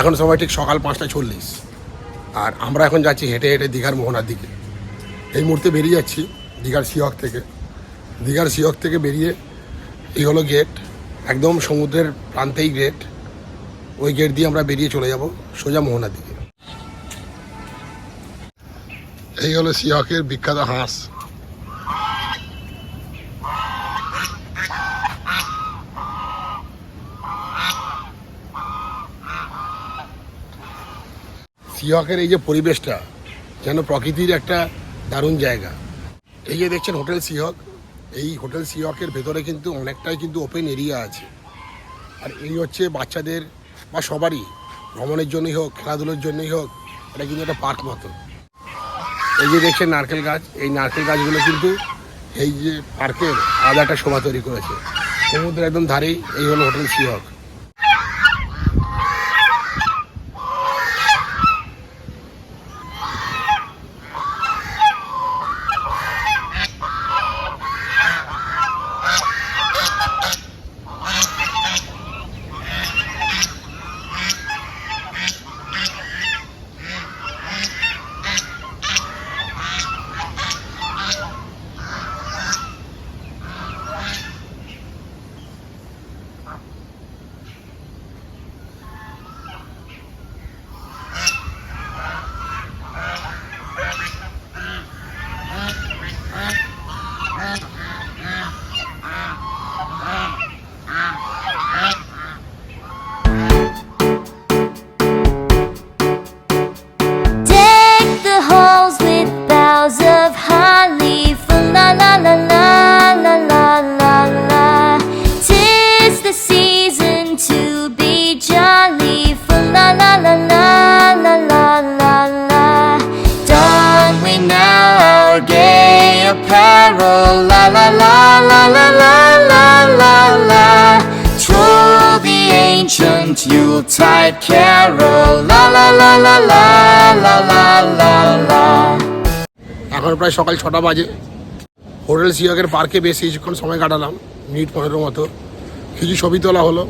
এখন সময় ঠিক সকাল পাঁচটা চল্লিশ। আর আমরা এখন যাচ্ছি হেঁটে হেঁটে দীঘার মোহনার দিকে। এই মুহূর্তে বেরিয়ে যাচ্ছি দীঘার সিহক থেকে। দীঘার সিহক থেকে বেরিয়ে এই হলো গেট একদম সমুদ্রের প্রান্তেই গেট ওই গেট দিয়ে আমরা বেরিয়ে চলে যাব সোজা মোহনার দিকে। এই হলো সিহকের বিখ্যাত হাঁস। সিহকের এই যে পরিবেশটা, যেন প্রকৃতির একটা দারুণ জায়গা। এই যে দেখছেন হোটেল সিহক এই হোটেল সিহকের ভেতরে কিন্তু অনেকটাই কিন্তু ওপেন এরিয়া আছে। আর এই হচ্ছে বাচ্চাদের বা সবারই ভ্রমণের জন্যই হোক, খেলাধুলোর জন্যই হোক, এটা কিন্তু একটা পার্ক মতো এই যে দেখছেন নারকেল গাছ, এই নারকেল গাছগুলো কিন্তু এই যে পার্কের আলাদা একটা শোভা তৈরি করেছে। সমুদ্রের একদম ধারেই এই হলো হোটেল সিহক এখন প্রায় সকাল ছটা বাজে। হোটেল সিয়াকের পার্কে বেশ কিছুক্ষণ সময় কাটালাম, মিনিট পনেরো মতো। কিছু ছবি তোলা হলো।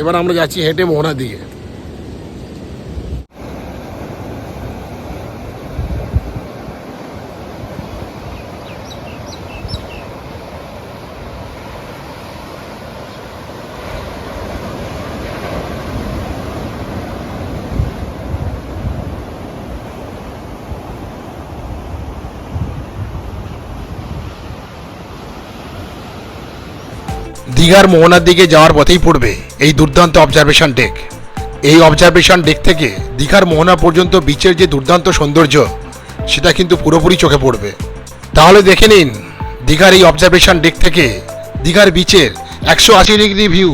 এবার আমরা যাচ্ছি হেঁটে মোহনার দিকে। দীঘার মোহনার দিকে যাওয়ার পথেই পড়বে এই দুর্দান্ত অবজারভেশন ডেক এই অবজারভেশন ডেক থেকে দীঘার মোহনা পর্যন্ত বিচের যে দুর্দান্ত সৌন্দর্য, সেটা কিন্তু পুরোপুরি চোখে পড়বে। তাহলে দেখে নিন, দীঘার এই অবজারভেশন ডেক থেকে দীঘার বিচের একশো আশি ডিগ্রি ভিউ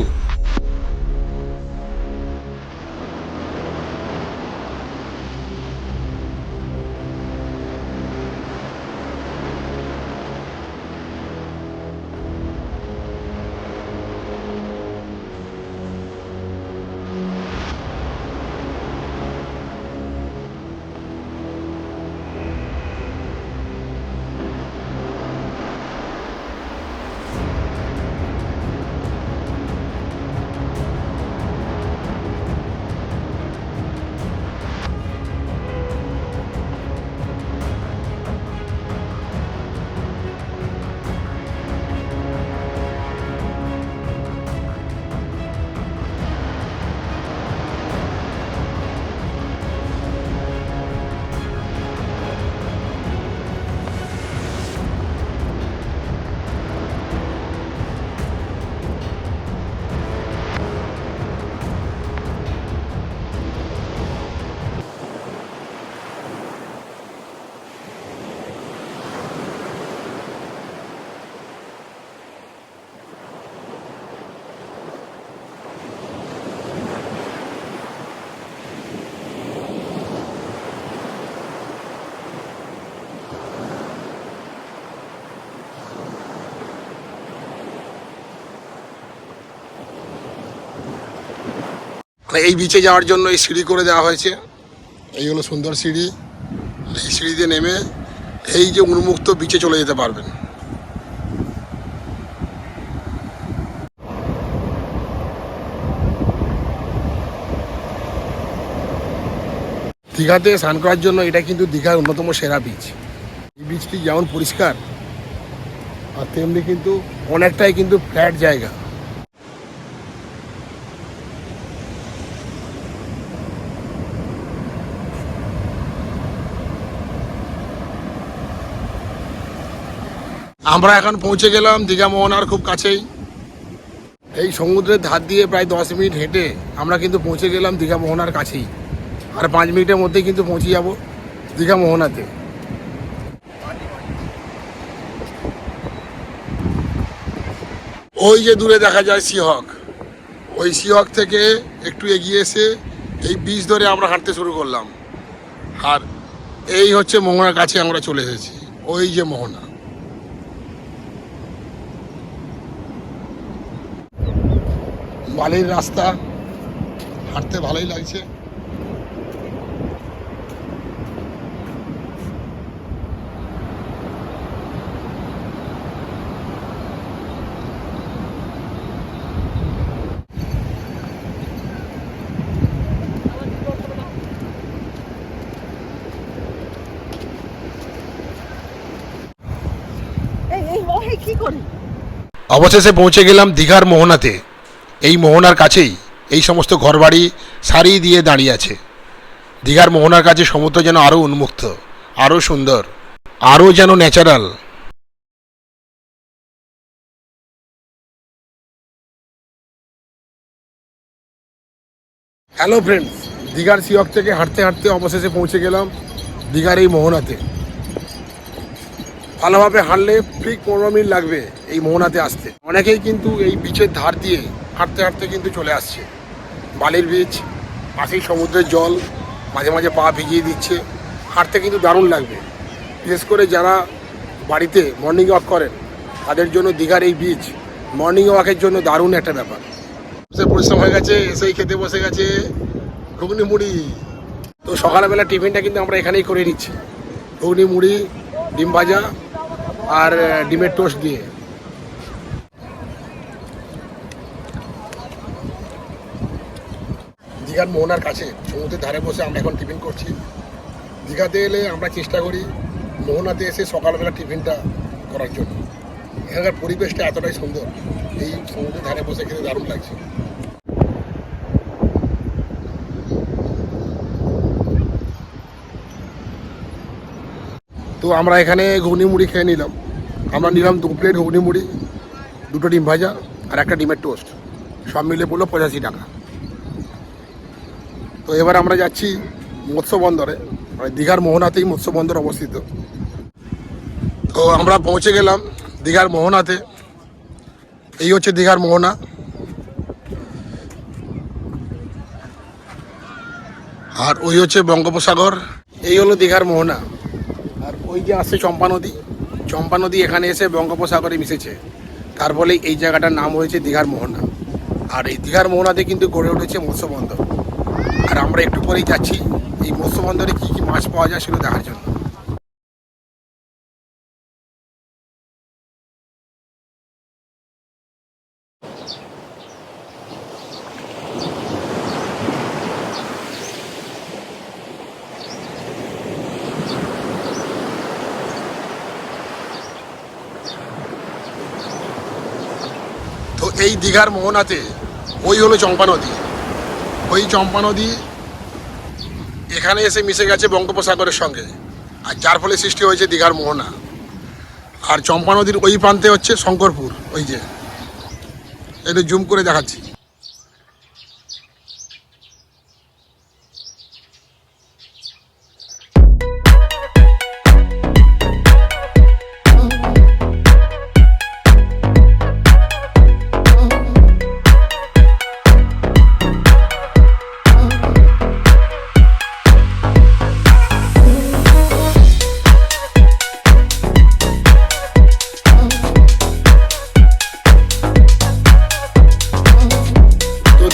এই বিচে যাওয়ার জন্য এই সিঁড়ি করে দেওয়া হয়েছে। এই হলো সুন্দর সিঁড়ি। এই সিঁড়িতে নেমে এই যে উন্মুক্ত বিচে চলে যেতে পারবেন। দীঘাতে স্নান করার জন্য এটা কিন্তু দীঘার অন্যতম সেরা বীচ এই বীচটি যেমন পরিষ্কার, আর তেমনি কিন্তু অনেকটাই কিন্তু ফ্ল্যাট জায়গা। আমরা এখন পৌঁছে গেলাম দীঘা মোহনার খুব কাছেই। এই সমুদ্রের ধার দিয়ে প্রায় দশ মিনিট হেঁটে আমরা কিন্তু পৌঁছে গেলাম দীঘা মোহনার কাছেই। আর পাঁচ মিনিটের মধ্যেই কিন্তু পৌঁছে যাব দীঘা মোহনাতে। ওই যে দূরে দেখা যায় সিহক। ওই সিহক থেকে একটু এগিয়ে এসে এই বীজ ধরে আমরা হাঁটতে শুরু করলাম। আর এই হচ্ছে মোহনার কাছে আমরা চলে এসেছি। ওই যে মোহনা। বালির রাস্তা। হাঁটতে ভালোই লাগছে। এই এই মহে কি করি? অবশেষে পৌঁছে গেলাম দীঘার মোহনাতে। এই মোহনার কাছেই এই সমস্ত ঘরবাড়ি সারি দিয়ে দাঁড়িয়ে আছে। দীঘার মোহনার কাছে সমুদ্র যেন আরও উন্মুক্ত আরও সুন্দর আরও যেন ন্যাচারাল হ্যালো ফ্রেন্ডস দীঘার সিয়ক থেকে হাঁটতে হাঁটতে অবশেষে পৌঁছে গেলাম দীঘার এই মোহনাতে। ভালোভাবে হাঁটলে ঠিক পনেরো মিনিট লাগবে এই মোহনাতে আসতে। অনেকেই কিন্তু এই বিচের ধার দিয়ে হাঁটতে হাঁটতে কিন্তু চলে আসছে। বালির বিচ, পাশেই সমুদ্রের জল, মাঝে মাঝে পা ভিজিয়ে দিচ্ছে। হাঁটতে কিন্তু দারুণ লাগবে। বিশেষ করে যারা বাড়িতে মর্নিং ওয়াক করেন, তাদের জন্য দীঘার এই বিচ মর্নিং ওয়াকের জন্য দারুণ একটা ব্যাপার। সে পরিশ্রম হয়ে গেছে এসেই খেতে বসে গেছে ঘুগনি মুড়ি তো সকালবেলা টিফিনটা কিন্তু আমরা এখানেই করে নিচ্ছি। ঘুগনি মুড়ি ডিম ভাজা আর ডিমের টোস্ট দিয়ে। দীঘার মোহনার কাছে, সমুদ্রের ধারে বসে আমরা এখন টিফিন করছি। দীঘাতে এলে আমরা চেষ্টা করি মোহনাতে এসে সকালবেলা টিফিনটা করার জন্য। এখানকার পরিবেশটা এতটাই সুন্দর, এই সমুদ্রের ধারে বসে খেতে দারুণ লাগছে। তো আমরা এখানে ঘুগনি মুড়ি খেয়ে নিলাম। আমরা নিলাম দু প্লেট ঘুগনি মুড়ি, দুটো ডিম ভাজা আর একটা ডিমের টোস্ট। সব মিলে পড়ল পঁচাশি টাকা। তো এবার আমরা যাচ্ছি মৎস্য বন্দরে মানে দীঘার মোহনাতেই মৎস্য বন্দর অবস্থিত। তো আমরা পৌঁছে গেলাম দীঘার মোহনাতে। এই হচ্ছে দীঘার মোহনা। আর ওই হচ্ছে বঙ্গোপসাগর। এই হলো দীঘার মোহনা। আর ওই যে আসছে চম্পা নদী চম্পা নদী এখানে এসে বঙ্গোপসাগরে মিশেছে। তার ফলে এই জায়গাটার নাম হয়েছে দীঘার মোহনা। আর এই দীঘার মোহনাতে কিন্তু গড়ে উঠেছে মৎস্য বন্দর। আর আমরা একটু পরেই যাচ্ছি। এই মৎস্য বন্দরে কী কী মাছ পাওয়া যায় সেগুলো দেখার জন্য। এই দীঘার মোহনাতে ওই হলো চম্পা নদী। ওই চম্পা নদী এখানে এসে মিশে গেছে বঙ্গোপসাগরের সঙ্গে। আর যার ফলে সৃষ্টি হয়েছে দীঘার মোহনা। আর চম্পা নদীর ওই প্রান্তে হচ্ছে শঙ্করপুর, ওই যে। এটা জুম করে দেখাচ্ছি।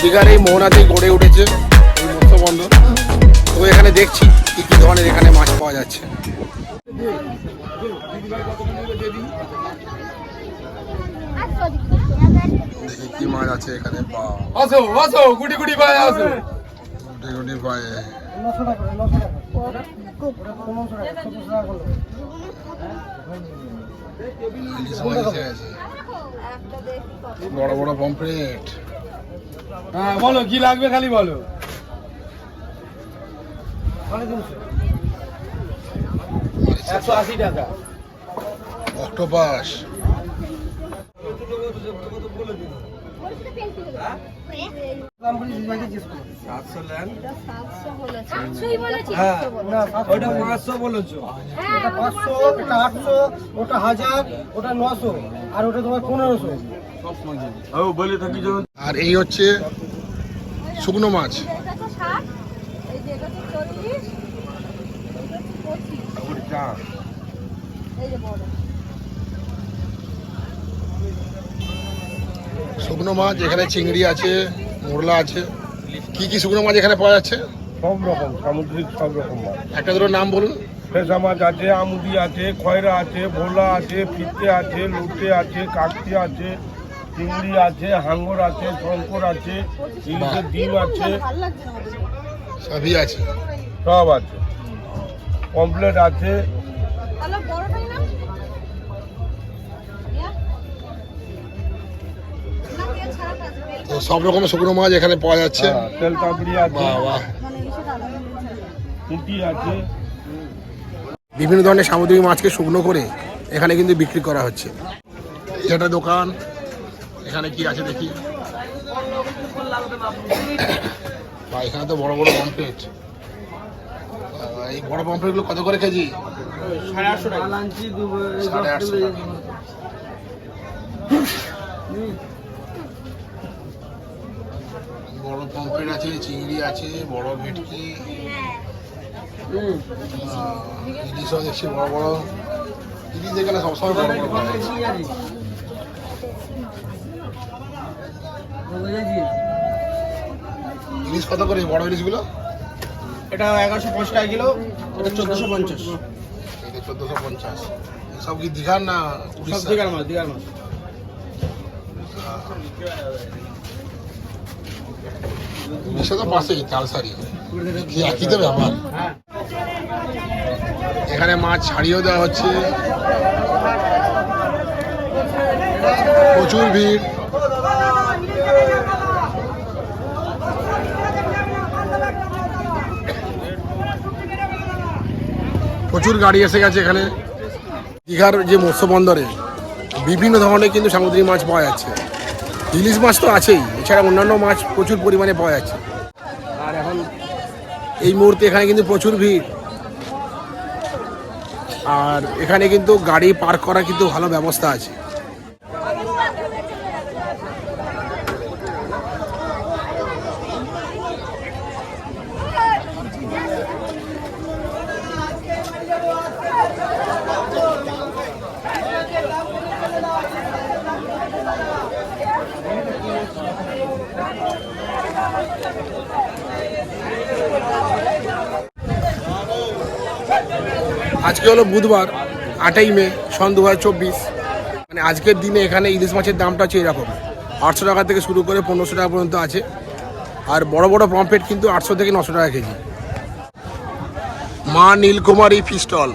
দীঘার এই মোহনাতেই গড়ে উঠেছে এই মৎস্য বন্দর তো এখানে দেখছি কি কি ধরনের এখানে মাছ পাওয়া যাচ্ছে। কি মাছ আছে এখানে আসো আসো গুটি গুটি ভাই আসো। বড় বড় পমফ্রেট। হ্যাঁ বলো কি লাগবে খালি বলো। একশো আশি টাকা। অক্টোপাস। হ্যাঁ না, ওটা পাঁচশো বলেছ। পাঁচশো আটশো ওটা হাজার ওটা নশো আর ওটা তোমার পনেরোশো। আর এই হচ্ছে শুকনো মাছ। শুকনো মাছ এখানে চিংড়ি আছে মোরলা আছে। কি কি শুকনো মাছ এখানে পাওয়া যাচ্ছে? সব রকম সামুদ্রিক সব রকম মাছ। একটা দুটো নাম বলুন। ফেসা মাছ আছে আমুদি আছে খয়রা আছে ভোলা আছে ফিতে আছে লুটে আছে কাকতি আছে। চিংড়ি আছে হাঙ্গর আছে শঙ্কর আছে ইলিশের ডিম আছে। সবই আছে। সব আছে। কমপ্লেট আছে। তো সব রকমের শুকনো মাছ এখানে পাওয়া যাচ্ছে। হ্যাঁ, তেল কাবড়ি আছে। পুঁটি আছে। বিভিন্ন ধরনের সামুদ্রিক মাছকে শুকনো করে এখানে কিন্তু বিক্রি করা হচ্ছে। এটা দোকান এখানে কি আছে দেখি? বা এখানে তো বড় বড় পমফ্রেট এই বড় পমফ্রেটগুলো কত করে কেজি? সাড়ে আটশো টাকা। বড় পমফ্রেট আছে চিংড়ি আছে বড় ভেটকি। ইলিশও দেখছি বড় বড়। ইলিশ এখানে সবসময় বড় বড় পাওয়া যায়। ইলিশ কত করে? বড় ইলিশগুলো? এটা এগারোশো পঞ্চাশ টাকা কিলো এটা চোদ্দোশো পঞ্চাশ। এটা চোদ্দোশো পঞ্চাশ। সব কি দীঘার না সব? দিঘার মাছ দিঘার মাছ উড়িষ্যা তো পাশেই তালসারি। একই তো ব্যাপার। এখানে মাছ ছাড়িয়েও দেওয়া হচ্ছে। প্রচুর ভিড়। প্রচুর গাড়ি এসে গেছে এখানে। দীঘার যে মৎস্য বন্দরে বিভিন্ন ধরনের কিন্তু সামুদ্রিক মাছ পাওয়া যাচ্ছে। ইলিশ মাছ তো আছেই, এছাড়া অন্যান্য মাছ প্রচুর পরিমাণে পাওয়া যাচ্ছে। আর এখন এই মুহূর্তে এখানে কিন্তু প্রচুর ভিড়। আর এখানে কিন্তু গাড়ি পার্ক করার কিন্তু ভালো ব্যবস্থা আছে। আজকে হলো বুধবার আটই মে সন দু হাজার চব্বিশ। মানে আজকের দিনে এখানে ইলিশ মাছের দামটা হচ্ছে এরকম। আটশো টাকা থেকে শুরু করে পনেরোশো টাকা পর্যন্ত আছে। আর বড় বড় পম্পেট কিন্তু আটশো থেকে নশো টাকা কেজি। মা নীলকুমারী ফিস্টল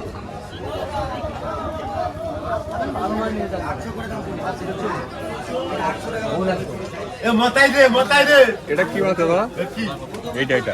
এটা কি দাদা? এইটা এটা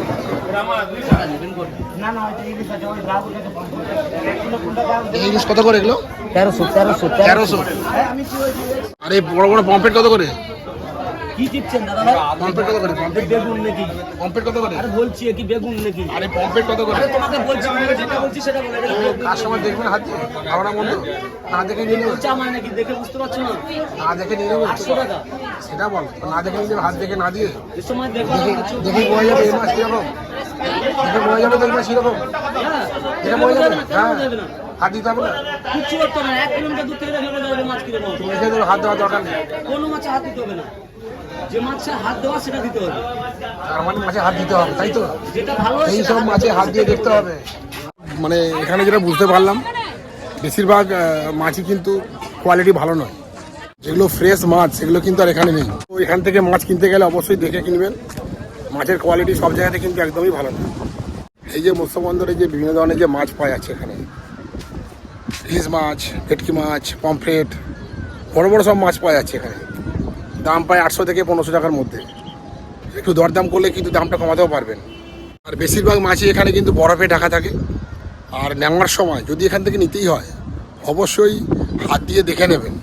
ইলিশ কত করে এগুলো? তেরোশো তেরোশো। তেরোশো। আরে বড় বড় পম্পেট কত করে? কি টিপছেন দাদা ভাই। পম্পেট কত করে পম্পেট? বেগুন নাকি? পম্পেট কত করে? আরে বলছি কি বেগুন নাকি? আরে পম্পেট কত করে? তোমাকে বলছি আমি যেটা বলছি সেটা বলে কাস্টমার দেখবেন হাত দিয়ে খাওয়াটা বন্ধ? না দেখে নিয়ে নেবে। চামা নাকি দেখে বুঝতে পারছ না? না দেখে নিয়ে নেবে। আটশো টাকা। সেটা বল না দেখে নিয়ে হাত দেখে না দিয়ে। এ সময় দেখো দেখে দেখে যাবে এই মাছ কীরকম? দেখে বোঝা যাবে এই মাছ হ্যাঁ। দেখে বোঝা যাবে। হ্যাঁ। হাত দিতে হবে না? কিচ্ছু করতে হবে না এক কিলোমিটার দূর থেকে দেখলে যাবে মাছ কিনে মাছ তুমি এখানে হাত দেওয়ার দরকার নেই। কোনো মাছে হাত দিতে হবে না। যে মাছে হাত দেওয়া সেটা দিতে হবে। তার মানে মাছে হাত দিতে হবে তাই তো? যেটা ভালো এই সব মাছে হাত দিয়ে দেখতে হবে। মানে এখানে যেটা বুঝতে পারলাম বেশিরভাগ মাছই কিন্তু কোয়ালিটি ভালো নয়। যেগুলো ফ্রেশ মাছ সেগুলো কিন্তু আর এখানে নেই। তো এখান থেকে মাছ কিনতে গেলে অবশ্যই দেখে কিনবেন। মাছের কোয়ালিটি সব জায়গাতে কিন্তু একদমই ভালো না। এই যে মৎস্য বন্দরে যে বিভিন্ন ধরনের যে মাছ পাওয়া যাচ্ছে এখানে ইলিশ মাছ ভেটকি মাছ, পমফ্রেট, বড় বড় সব মাছ পাওয়া যাচ্ছে এখানে। দাম পায় আটশো থেকে পনেরোশো টাকার মধ্যে। একটু দরদাম করলে কিন্তু দামটা কমাতেও পারবেন। আর বেশিরভাগ মাছই এখানে কিন্তু বরফে ঢাকা থাকে। আর নেওয়ার সময় যদি এখান থেকে নিতেই হয়, অবশ্যই হাত দিয়ে দেখে নেবেন।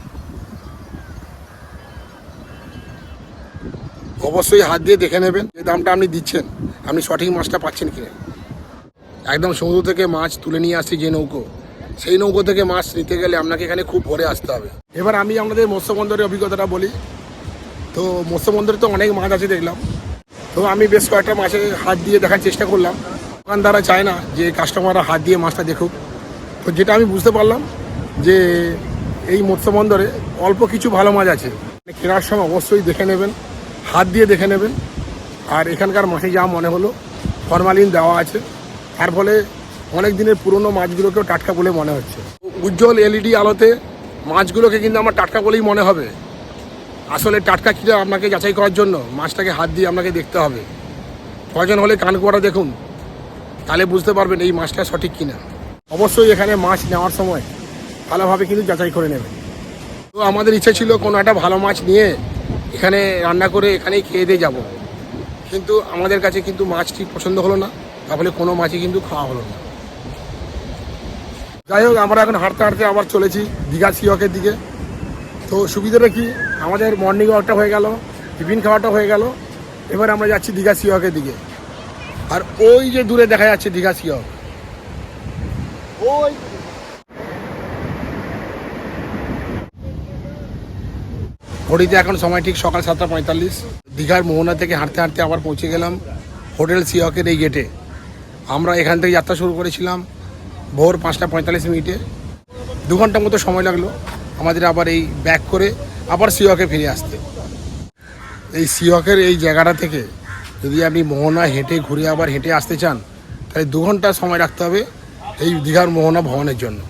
অবশ্যই হাত দিয়ে দেখে নেবেন যে দামটা আপনি দিচ্ছেন, আপনি সঠিক মাছটা পাচ্ছেন কিনা। একদম সমুদ্র থেকে মাছ তুলে নিয়ে আসছি যে নৌকো। সেই নৌকো থেকে মাছ নিতে গেলে আপনাকে এখানে খুব ভরে আসতে হবে। এবার আমি আপনাদের মৎস্য বন্দরের অভিজ্ঞতাটা বলি। তো মৎস্য বন্দরে তো অনেক মাছ আছে দেখলাম। তো আমি বেশ কয়েকটা মাছে হাত দিয়ে দেখার চেষ্টা করলাম। দোকানদাররা চায় না যে কাস্টমাররা হাত দিয়ে মাছটা দেখুক। তো যেটা আমি বুঝতে পারলাম যে এই মৎস্য বন্দরে অল্প কিছু ভালো মাছ আছে। কেনার সময় অবশ্যই দেখে নেবেন, হাত দিয়ে দেখে নেবেন। আর এখানকার মাছে যা মনে হলো ফরমালিন দেওয়া আছে। তার ফলে অনেক দিনের পুরনো মাছগুলোকেও টাটকা বলে মনে হচ্ছে। উজ্জ্বল এলইডি আলোতে মাছগুলোকে কিন্তু আমার টাটকা বলেই মনে হবে। আসলে টাটকা কিনা আপনাকে যাচাই করার জন্য মাছটাকে হাত দিয়ে আপনাকে দেখতে হবে। প্রয়োজন হলে কান করা দেখুন, তাহলে বুঝতে পারবেন এই মাছটা সঠিক কিনা। অবশ্যই এখানে মাছ নেওয়ার সময় ভালোভাবে কিন্তু যাচাই করে নেবেন। তো আমাদের ইচ্ছে ছিল কোনো একটা ভালো মাছ নিয়ে এখানে রান্না করে এখানেই খেয়ে দিয়ে যাব। কিন্তু আমাদের কাছে কিন্তু মাছ ঠিক পছন্দ হলো না, তাহলে কোনো মাছই কিন্তু খাওয়া হলো না। যাই হোক, আমরা এখন হাঁটতে হাঁটতে আবার চলেছি দীঘা সিহকের দিকে। তো সুবিধাটা কি? আমাদের মর্নিং ওয়াকটা হয়ে গেল টিফিন খাওয়াটা হয়ে গেল। এবার আমরা যাচ্ছি দীঘা সিহকের দিকে। আর ওই যে দূরে দেখা যাচ্ছে দীঘা সিহক ওই ঘড়িতে এখন সময় ঠিক সকাল সাতটা পঁয়তাল্লিশ। দীঘার মোহনা থেকে হাঁটতে হাঁটতে আবার পৌঁছে গেলাম হোটেল সিহকের এই গেটে আমরা এখান থেকে যাত্রা শুরু করেছিলাম। ভোর পাঁচটা পঁয়তাল্লিশ মিনিটে। দু ঘণ্টার মতো সময় লাগল আমাদের আবার এই ব্যাক করে আবার সিওকে ফিরে আসতে। এই সিওকের এই জায়গাটা থেকে যদি আপনি মোহনা হেঁটে ঘুরে আবার হেঁটে আসতে চান, তাহলে দু ঘণ্টা সময় রাখতে হবে এই দীঘার মোহনা ভবনের জন্য।